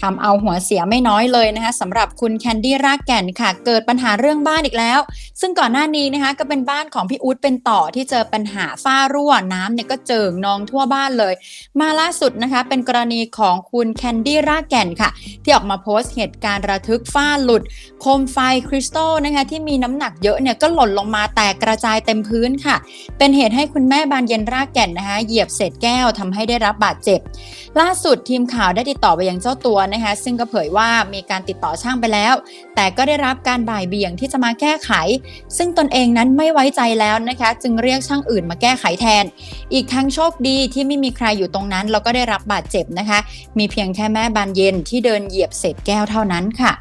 ทำเอาหัวเสียไม่น้อยเลยนะคะสำหรับคุณแคนดี้รากแก่นค่ะ เกิดปัญหาเรื่องบ้านอีกแล้ว ซึ่งก่อนหน้านี้นะคะก็เป็นบ้านของพี่อู๊ดเป็นต่อที่เจอปัญหาฝ้ารั่วน้ำเนี่ยก็เจิ่งนองทั่วบ้านเลย มาล่าสุดนะคะเป็นกรณีของคุณแคนดี้รากแก่นค่ะ ที่ออกมาโพสต์เหตุการณ์ระทึกฝ้าหลุด โคมไฟคริสตัลนะคะที่มีน้ำหนักเยอะเนี่ยก็หล่นลงมาแตกกระจายเต็มพื้นค่ะ เป็นเหตุให้คุณแม่บานเย็นรากแก่นนะคะเหยียบเศษแก้วทำให้ได้รับบาดเจ็บ ล่าสุดทีมข่าวได้ติดต่อไปยังเจ้าตัวนะคะซึ่งก็เผยว่ามีการติดต่อช่างไปแล้ว แต่ก็ได้รับการบ่ายเบี่ยงที่จะมาแก้ไขซึ่งตนเองนั้นไม่ไว้ใจแล้วนะคะ จึงเรียกช่างอื่นมาแก้ไขแทน อีกทั้งโชคดีที่ไม่มีใครอยู่ตรงนั้น แล้วก็ได้รับบาดเจ็บนะคะ มีเพียงแค่แม่บานเย็นที่เดินเหยียบเศษแก้วเท่านั้นค่ะ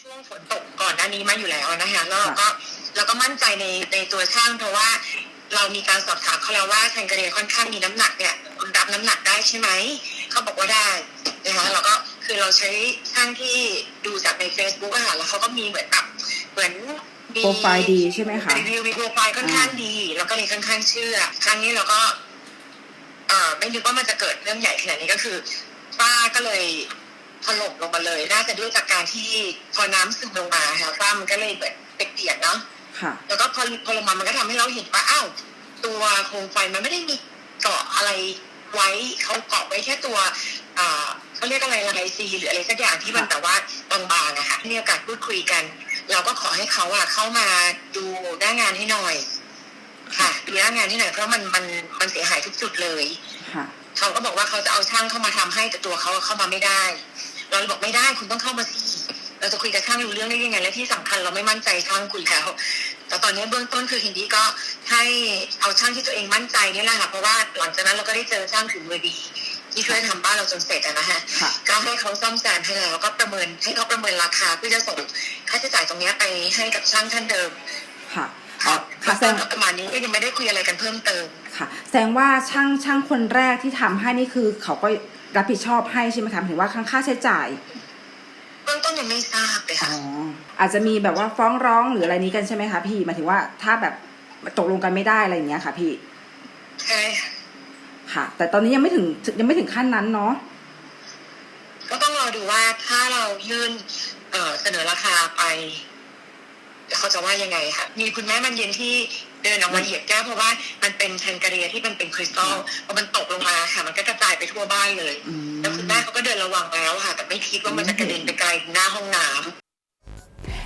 ช่วงฝนตกก่อนหน้านี้มาอยู่แล้วนะคะแล้วเราก็เราก็มั่นใจในในตัวช่างเพราะว่าเรามีการสอบถามเขาแล้วว่าแทงกระเรียค่อนข้างมีน้ำหนักเนี่ยรับน้ำหนักได้ใช่ไหมเขาบอกว่าได้นะคะเราก็คือเราใช้ช่างที่ดูจากใน Facebook อะค่ะแล้วเขาก็มีเหมือนแบบเหมือน โปรไฟล์ดีใช่ไหมคะรีวิวมีโปรไฟล์ค่อนข้างดี แล้วก็เลยค่อนข้างเชื่อ ครั้งนี้เราก็ เอ่อไม่นึกว่ามันจะเกิดเรื่องใหญ่ขนาดนี้ก็คือ ป้าก็เลยถล่มลงมาเลย น่าจะด้วยจากการที่พอน้ำซึมลงมาค่ะป้ามันก็เลยแบบเปียกๆเนาะค่ะ แล้วก็พอพอลงมามันก็ทำให้เราเห็นว่าอ้าวตัวโคมไฟมันไม่ได้มีเกาะอะไรไว้เขาเกาะไว้แค่ตัวอ่าเขาเรียกอะไรลายซีหรืออะไรสักอย่างที่มันแบบว่าบางๆอะค่ะมีโอกาสพูดคุยกัน เราก็ขอให้เขาอะเข้ามาดูหน้างานให้หน่อย ค่ะดูหน้างานให้หน่อยเพราะมันมันมันเสียหายทุกจุดเลยค่ะเขาก็บอกว่าเขาจะเอาช่างเข้ามาทำให้แต่ตัวเขาเข้ามาไม่ได้ เราเลยบอกไม่ได้คุณต้องเข้ามาสิเราจะคุยกับช่างรู้เรื่องได้ยังไง และที่สำคัญเราไม่มั่นใจช่างคุณแล้วแต่ตอนนี้เบื้องต้นคือฮินดี้ก็ให้เอาช่างที่ตัวเองมั่นใจนี่แหละค่ะเพราะว่าหลังจากนั้นเราก็ได้เจอช่างถึงมือดี ที่ช่วยทำบ้านเราจนเสร็จอะนะฮะค่ะก็ให้เขาซ่อมแซมให้แล้วก็ประเมินให้เขาประเมินราคาเพื่อจะส่งค่าใช้จ่ายตรงเนี้ยไปให้กับช่างท่านเดิม ค่ะอ๋อค่ะค่ะแสดงก็ประมาณนี้ก็ยังไม่ได้คุยอะไรกันเพิ่มเติมค่ะ แสดงว่าช่างช่างคนแรกที่ทำให้นี่คือ เขาก็รับผิดชอบให้ใช่ไหมคะหมายถึงว่าค่าค่าใช้จ่ายเบื้องต้นยังไม่ทราบเลยอ๋ค่ะออาจจะมีแบบว่าฟ้องร้องหรืออะไรนี้กันใช่ไหมคะพี่หมายถึงว่าถ้าแบบตกลงกันไม่ได้อะไรอย่างเงี้ยค่ะพี่ใช่ ค่ะค่ะ แต่ตอนนี้ยังไม่ถึงยังไม่ถึงขั้นนั้นเนาะก็ต้องรอดูว่าถ้าเรายื่นเอ่อเสนอราคาไปเขาจะว่ายังไงค่ะ มีคุณแม่มันเย็นที่เดินออกมาเหยียบแก้วเพราะว่ามันเป็นแทนการเรียที่มันเป็นคริสตัลพอมันตกลงมาค่ะ มันก็กระจายไปทั่วบ้านเลยอืมแล้วคุณแม่เขาก็เดินระวังแล้วค่ะ แต่ไม่คิดว่ามันจะกระเด็นไปไกลถึงหน้าห้องน้ำ